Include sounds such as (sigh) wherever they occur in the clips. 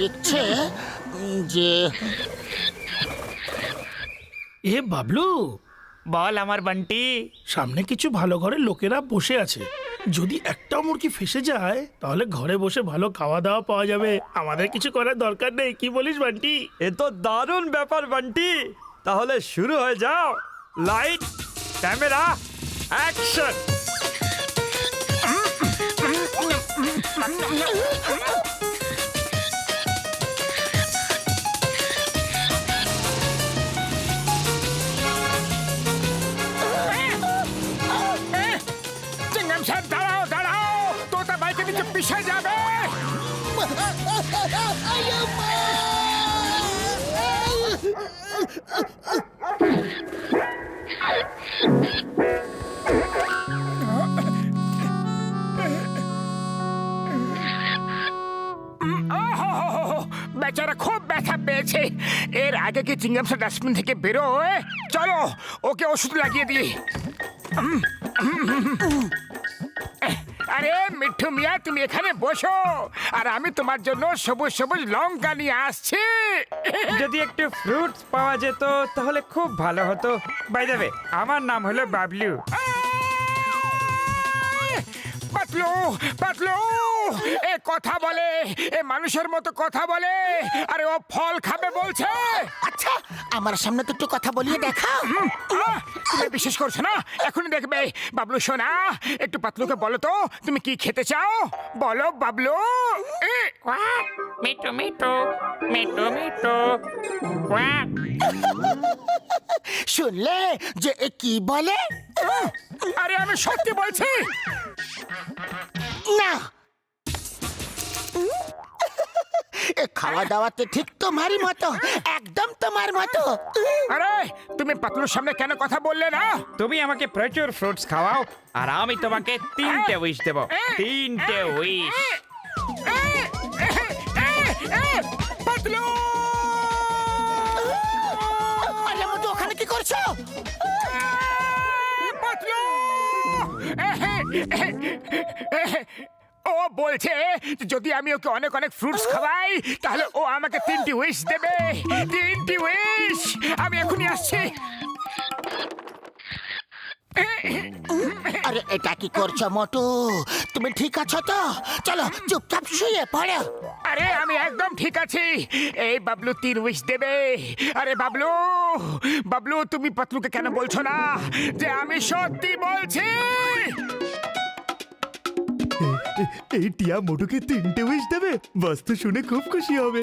লিখছে যে এ বাবলু বল আমার বান্টি। সামনে কিছু ভালো ঘরের লোকেরা বসে আছে। যদি একটাও মুরগি ফেসে যায় তাহলে ঘরে বসে ভালো খাওয়া দাওয়া পাওয়া যাবে। আমাদের কিছু করার দরকার নেই কি বলিস বান্টি? এ তো দারুণ ব্যাপার বান্টি। তাহলে শুরু হয়ে যাও। লাইট ক্যামেরা অ্যাকশন বেচারা খুব ব্যথা পেয়েছে। এর আগে কি চিংগামসা ডাস্টবিন থেকে বেরোয়? চলো, ওকে ওষুধ লাগিয়ে দিই। আরে মিঠু মিয়া তুমি এখানে বসো। আর আমি তোমার জন্য সবুজ সবুজ লঙ্কা নিয়ে আসছি। যদি একটু ফ্রুট পাওয়া যেত তাহলে খুব ভালো হতো। বাই দেবে আমার নাম হলো বাবলু। পাতলু পাতলু। এ কথা বলে এ মানুষের মতো কথা বলে আরে ও ফল খাবে বলছে। আচ্ছা আমার সামনে তো একটু কথা বলিয়ে দেখা হুম, আহ, তুমি বিশ্বাস করছ না? এখনই দেখবে বাবলু সোনা একটু পাতলুকে বলো তো তুমি কি খেতে চাও? বলো Bablu. mito, mito, mito, quack. শুনলে যে এ কি বলে? আরে আমি সত্যি বলছি না। এ খাওয়া দাওয়াতে ঠিক তোমারই মতো একদম তোমার মতো। আরে তুমি পাতলুর সামনে কেন কথা বললে না? তুমি আমাকে প্রচুর ফ্রুটস খাওয়াও আর আমি তোমাকে তিনটে উইশ দেব। তিনটে উইশ পাতলু! আরে মতো ওখানে কি করছ? ও বলছে যদি আমি ওকে অনেক অনেক ফ্রুটস খাওয়াই তাহলে ও আমাকে তিনটি উইশ দেবে। তিনটি উইশ আমি এখনই আসছি। আরে এটা কি করছ মোটু? তুমি ঠিক আছো তো? চলো চুপচাপ শুয়ে পড়ো। আরে আমি একদম ঠিক আছি। এই বাবলু তিন উইশ দেবে। আরে বাবলু! বাবলু তুমি পাতলুকে কেন বলছো না? যে আমি সত্যি বলছি! এই টিয়া মোটুকে তিনটে উইশ দেবে? বাস্তু শুনে খুব খুশি হবে।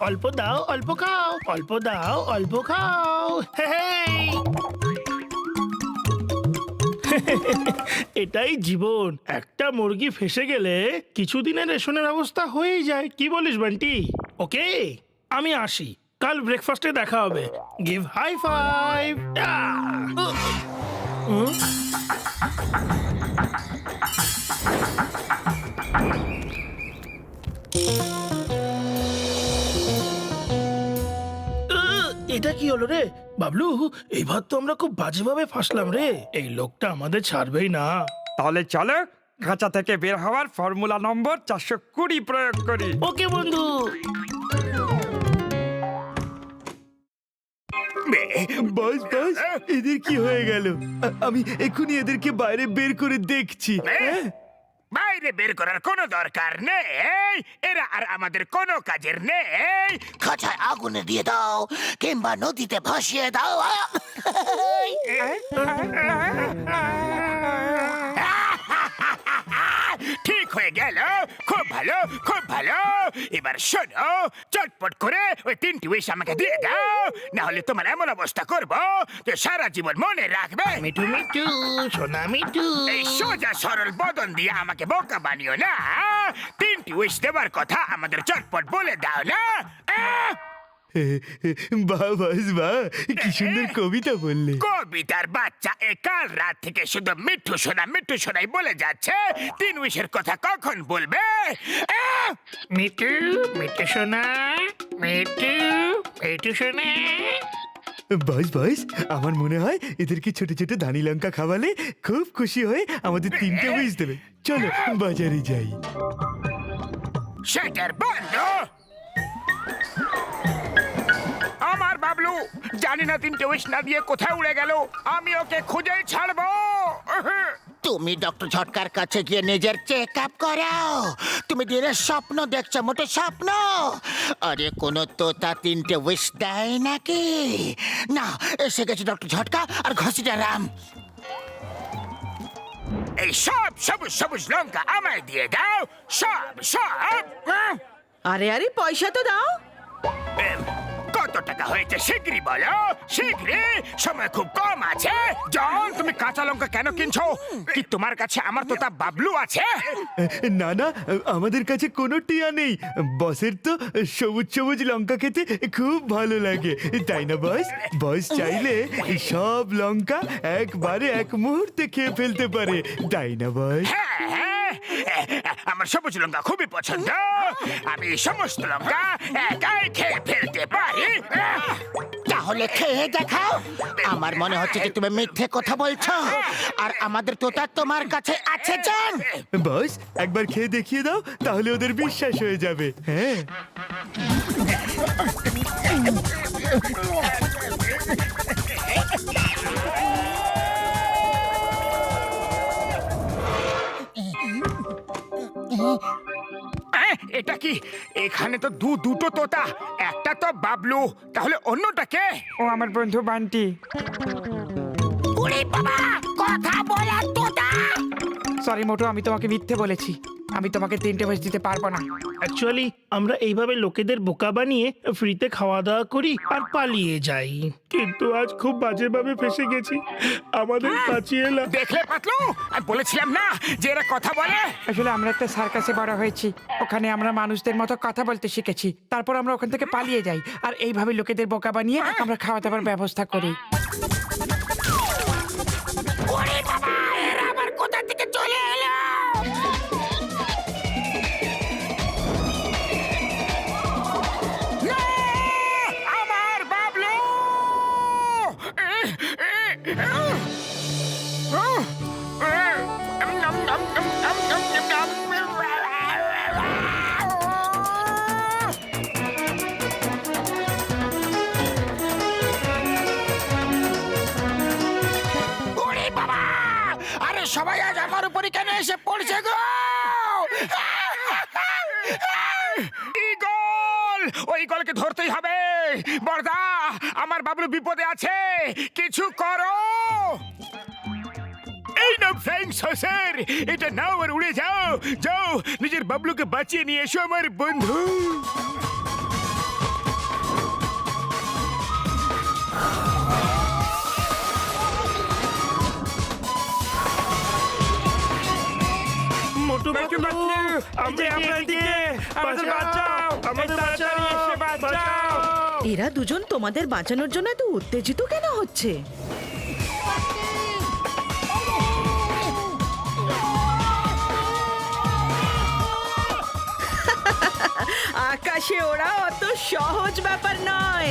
অল্প দাও, অল্প খাও, অল্প দাও, অল্প খাও। এটাই জীবন। একটা মুরগি ফেসে গেলে কিছুদিনের রেশনের অবস্থা হয়েই যায়। কি বলিস বান্টি? ওকে, আমি আসি। কাল ব্রেকফাস্টে দেখা হবে। গিভ হাই ফাইভ এটা কি হলো রে? বাবলু এইবার তো আমরা খুব বাজেভাবে ফাঁসলাম রে। এই লোকটা আমাদের ছাড়বেই না। তাহলে চলো খাঁচা থেকে বের হওয়ার ফর্মুলা নম্বর চারশো কুড়ি প্রয়োগ করি ওকে বন্ধু বাস বাস এদের কি হয়ে গেল আ- আমি এক্ষুনি এদেরকে বাইরে বের করে দেখছি হ্যাঁ? বাইরে বের করার কোনো দরকার নেই এরা আর আমাদের কোনো কাজের নেই খাঁচায় আগুনে দিয়ে দাও কিংবা নদীতে ভাসিয়ে দাও হয়ে গেল। খুব ভালো খুব ভালো। এবার শোনো চটপট করে ওই তিনটি উইশ আমাকে দিয়ে দাও। না হলে তোমার এমন অবস্থা করব যে সারা জীবন মনে রাখবে। মিঠু মিঠু সোনা মিঠু। এই সোজা সরল বদন দিয়ে আমাকে বোকা বানিও না তিনটি উইশ দেবার কথা আমাদের চটপট বলে দাও না আহ! (laughs) বাহ বাস বাহ কি সুন্দর কবিতা বললে। কবিতার বাচ্চা এ কাল রাত থেকে শুধু মিঠু সোনা মিঠু সোনাই বলে যাচ্ছে। তিন উইশের কথা কখন বলবে? আহ! মিটু মিটু সোনা মিটু মিটু সোনা বস বস আমার মনে হয় এদেরকে ছোট ছোট ধানি লঙ্কা খাওয়ালে খুব খুশি হয়ে আমাদের তিনটে উইশ দেবে। চলো বাজারে যাই। শাটার বন্ধ। বাবলু জানি না তিনটে উইশ না দিয়ে কোথায় উড়ে গেল। আমি ওকে খুঁজে ছাড়বো। তুমি ডক্টর ঝটকার কাছে গিয়ে নিজের চেক আপ করাও। তুমি দিনের স্বপ্ন দেখছ মোটে স্বপ্ন। আরে কোনো তোতা তিনটে উইশ দেয় নাকি? না এসে গেছে ডক্টর ঝটকা আর ঘষিটা রাম। এই সব সবুজ সবুজ লঙ্কা আমায় দিয়ে দাও। সব সব উম, আরে আরে পয়সা তো দাও। হয়েছে শীঘ্রই বলো শীঘ্রই সময় খুব কম আছে। জন তুমি কাঁচা লঙ্কা কেন কিনছো? কি তোমার কাছে আমার তো তা বাবলু আছে? না না আমাদের কাছে কোনো টিয়া নেই। বসের তো সবুজ সবুজ লঙ্কা খেতে খুব ভালো লাগে। তাই না বস? বস চাইলে সব লঙ্কা একবারে এক মুহূর্তে খেয়ে ফেলতে পারে। তাই না বস? হ্যাঁ হ্যাঁ আমার সবুজ লঙ্কা খুবই পছন্দ। আমি সমস্ত লঙ্কা একাই খেয়ে ফেলতে পারি। তাহলে খেয়ে দেখাও। আমার মনে হচ্ছে যে তুমি মিথ্যে কথা বলছো। আর আমাদের তোতা তোমার কাছে আছে জান। বস একবার খেয়ে দেখিয়ে দাও তাহলে ওদের বিশ্বাস হয়ে যাবে। হ্যাঁ। এটা কি? এখানে তো দু দুটো তোতা একটা তো বাবলু তাহলে অন্যটা কে? ও আমার বন্ধু বান্টি। বাবা কথা বলার তোতা! সরি মোটু আমি তোমাকে মিথ্যে বলেছি। আমি তোমাকে তিনটে বয়স দিতে পারব না। অ্যাকচুয়ালি আমরা এইভাবে লোকেদের বোকা বানিয়ে ফ্রিতে খাওয়া দাওয়া করি আর পালিয়ে যাই। কিন্তু আজ খুব বাজেভাবে ফেসে গেছি। আমাদের বাঁচিয়ে এলা দেখলে পাতলু? আমি বলেছিলাম না যে এরা কথা বলে। আসলে আমরা একটা সার্কাসে বড় হয়েছি। ওখানে আমরা মানুষদের মতো কথা বলতে শিখেছি। তারপর আমরা ওখান থেকে পালিয়ে যাই। আর এইভাবে লোকেদের বোকা বানিয়ে আমরা খাওয়া দাওয়ার ব্যবস্থা করি। সবাই আজ আমার উপরে কেন এসে পড়ছে গো? ইগল ওই ইগলকে ধরতেই হবে। বর্দা আমার বাবলু বিপদে আছে কিছু করো। এই না ফ্যাং সসের এটা নাও আর উড়ে যাও। যাও নিজের বাবলুকে বাঁচিয়ে নিয়ে এসো আমার বন্ধু। মোটু মোটু আমরা আমরা এদিকে, আমাদের বাঁচাও, আমাদের। বাঁচাও। এরা দুজন তোমাদের বাঁচানোর জন্য এত উত্তেজিত কেন হচ্ছে আকাশে ওরা অত সহজ ব্যাপার নয়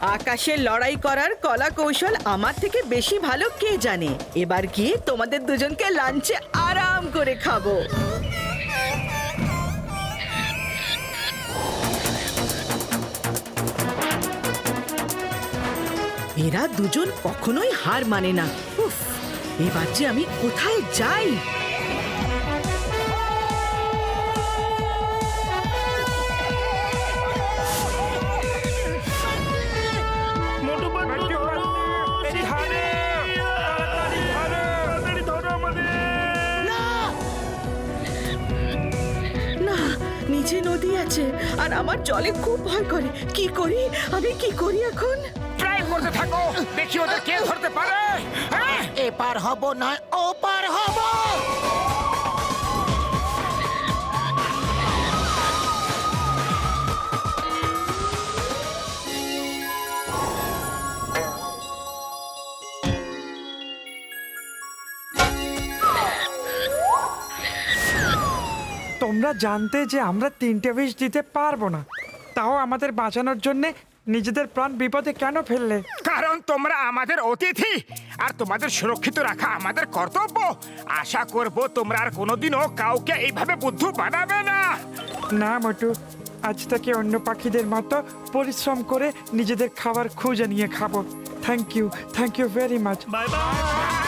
আকাশে লড়াই করার কলা কৌশল আমার থেকে বেশি ভালো কে জানে? এবার গিয়ে তোমাদের দুজনকে লাঞ্চে আরাম করে খাব। এরা দুজন কখনোই হার মানে না। উফ, এবার যে আমি কোথায় যাই? নদী আছে আর আমার জলে খুব ভয় করে। কি করি? আমি কি করি এখন? ট্রাই করতে থাকো। দেখি ওদের কে ধরতে পারে। হ্যাঁ? পার হব নয় পার হব তোমরা জানতে যে আমরা তিনটে উইশ দিতে পারব না। তাও আমাদের বাঁচানোর জন্য নিজেদের প্রাণ বিপদে কেন ফেললে? কারণ তোমরা আমাদের অতিথি আর তোমাদের সুরক্ষিত রাখা আমাদের কর্তব্য। আশা করব তোমরা আর কোনোদিনও কাউকে এইভাবে বুদ্ধু বানাবে না। না মোটু আজ থেকে অন্য পাখিদের মতো পরিশ্রম করে নিজেদের খাবার খুঁজে নিয়ে খাব। Thank you thank you very much bye bye